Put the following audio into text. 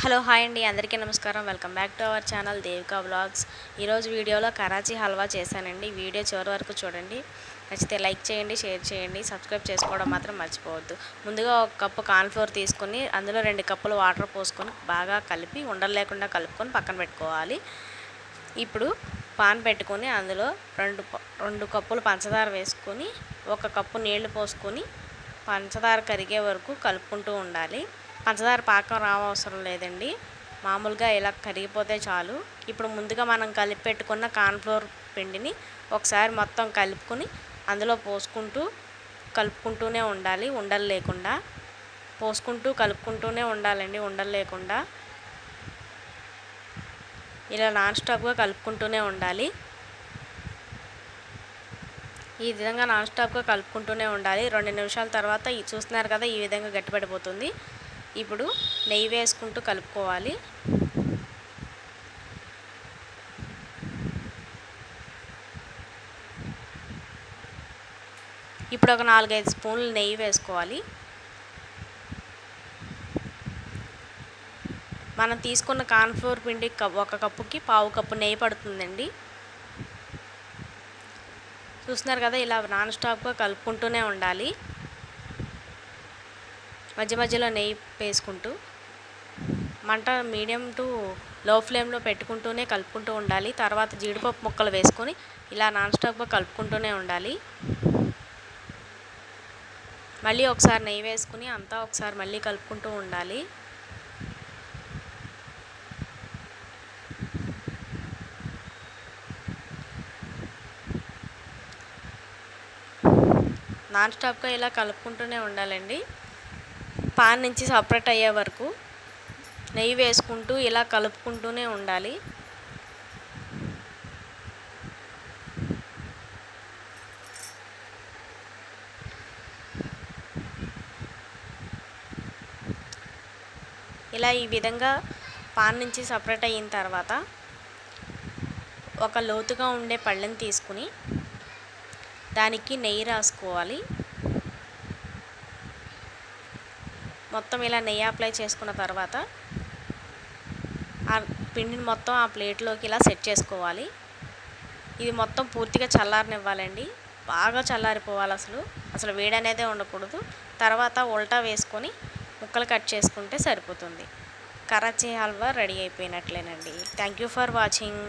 Hello hi అండి. అందరికీ నమస్కారం. Welcome back to our channel Devika vlogs. ఈరోజు వీడియోలో కరాచీ హల్వా చేశానండి. వీడియో చివరి వరకు చూడండి. నచ్చితే లైక్ చేయండి షేర్ చేయండి. సబ్స్క్రైబ్ చేసుకోవడం మాత్రం మర్చిపోవద్దు. ముందుగా ఒక కప్పు కార్న్ఫ్లోర్ తీసుకొని అందులో రెండు కప్పులు వాటర్ పోసుకొని బాగా కలిపి ఉండలు లేకుండా కలుపుకొని పక్కన పెట్టుకోవాలి. ఇప్పుడు పాన్ పెట్టుకొని అందులో రెండు రెండు కప్పులు పంచదార వేసుకొని ఒక కప్పు నీళ్ళు పోసుకొని పంచదార కరిగే వరకు కలుపుకుంటూ ఉండాలి. పంచదార పాకం రావసరం లేదండి. మామూలుగా ఇలా కరిగిపోతే చాలు. ఇప్పుడు ముందుగా మనం కలిపి పెట్టుకున్న కార్న్ఫ్లోర్ పిండిని ఒకసారి మొత్తం కలుపుకొని అందులో పోసుకుంటూ కలుపుకుంటూనే ఉండాలి. ఉండలు లేకుండా. పోసుకుంటూ కలుపుకుంటూనే ఉండాలండి. ఉండలు లేకుండా. ఇలా నాన్ స్టాప్గా కలుపుకుంటూనే ఉండాలి. ఈ విధంగా నాన్ స్టాప్గా కలుపుకుంటూనే ఉండాలి. రెండు నిమిషాల తర్వాత చూస్తున్నారు కదా ఈ విధంగా గట్టిపడిపోతుంది. ఇప్పుడు నెయ్యి వేసుకుంటూ కలుపుకోవాలి. ఇప్పుడు ఒక నాలుగైదు స్పూన్లు నెయ్యి వేసుకోవాలి. మనం తీసుకున్న కార్న్ఫ్లోర్ పిండి కప్- ఒక కప్పుకి పావు కప్పు నెయ్యి పడుతుందండి. చూస్తున్నారు కదా ఇలా నాన్ స్టాప్గా కలుపుకుంటూనే ఉండాలి. మధ్య మధ్యలో నెయ్యి వేసుకుంటూ మంట మీడియం టు లో ఫ్లేమ్లో పెట్టుకుంటూనే కలుపుకుంటూ ఉండాలి. తర్వాత జీడిపప్పు ముక్కలు వేసుకొని ఇలా నాన్ స్టాప్గా కలుపుకుంటూనే ఉండాలి. మళ్ళీ ఒకసారి నెయ్యి వేసుకుని అంతా ఒకసారి మళ్ళీ కలుపుకుంటూ ఉండాలి. నాన్ స్టాప్గా ఇలా కలుపుకుంటూనే ఉండాలండి. పాన్ నుంచి సపరేట్ అయ్యే వరకు నెయ్యి వేసుకుంటూ ఇలా కలుపుకుంటూనే ఉండాలి. ఇలా ఈ విధంగా పాన్ నుంచి సపరేట్ అయిన తర్వాత ఒక లోతుగా ఉండే పళ్ళని తీసుకుని దానికి నెయ్యి రాసుకోవాలి. మొత్తం ఇలా నెయ్యి అప్లై చేసుకున్న తర్వాత ఆ పిండిని మొత్తం ఆ ప్లేట్లోకి ఇలా సెట్ చేసుకోవాలి. ఇది మొత్తం పూర్తిగా చల్లారనివ్వాలండి. బాగా చల్లారిపోవాలి అసలు. అసలు వేడి అనేదే ఉండకూడదు. తర్వాత ఉల్టా వేసుకొని ముక్కలు కట్ చేసుకుంటే సరిపోతుంది. Karachi halwa ready అయిపోయినట్లేనండి. Thank you for watching.